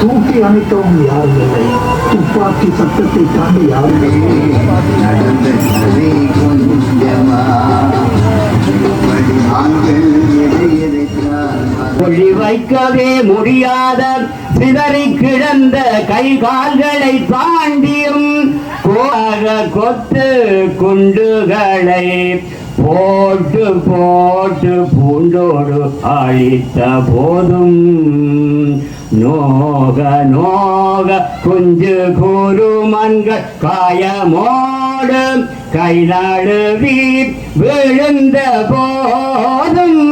தூக்கி அணைக்கவும் யாரும் இல்லை. துப்பாக்கி சத்தத்தை தாண்டி யாரும் வைக்கவே முடியாத சிதறி கிடந்த கை கால்களை தாண்டியும் கொத்து குண்டுகளை போட்டு போட்டு பூண்டோடு அழித்த போதும். நோக நோக குஞ்சு கூறுமன்கள் காயமோடு கை நழுவி விழுந்த போதும்.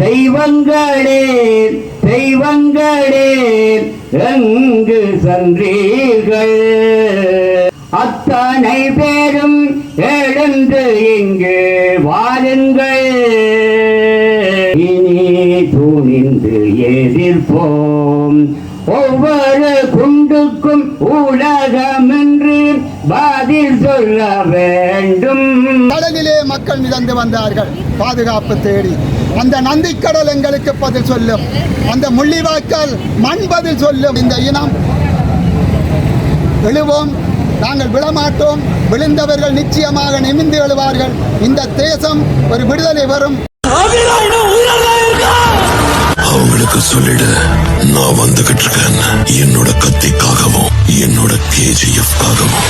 தெய்வங்களே தெய்வங்களே எங்கு சன்றீர்கள்? அத்தனை பேர் வந்து இங்கு வாருங்கள். இனி துணிந்து எதிர்ப்போம். ஒவ்வொரு குண்டுக்கும் உலகமென்று பதில் சொல்ல வேண்டும். கடலிலே மக்கள் மிதந்து வந்தார்கள். பாதுகாப்பு தேடி. அந்த நந்திக்கடல் எங்களுக்கு பதில் சொல்லும். அந்த முள்ளிவாய்க்கால் மண் பதில் சொல்லும். இந்த இனம். எழுவோம். நாங்கள் விழமாட்டோம். விழுந்தவர்கள் நிச்சயமாக நிமிந்து எழுவார்கள். இந்த தேசம் ஒரு விடுதலை வரும். அவங்களுக்கு சொல்லிடு. நான் வந்துகிட்டு இருக்கேன் என்னோட கத்திக்காகவும் என்னோட கேஜிஎஃப்காகவும்.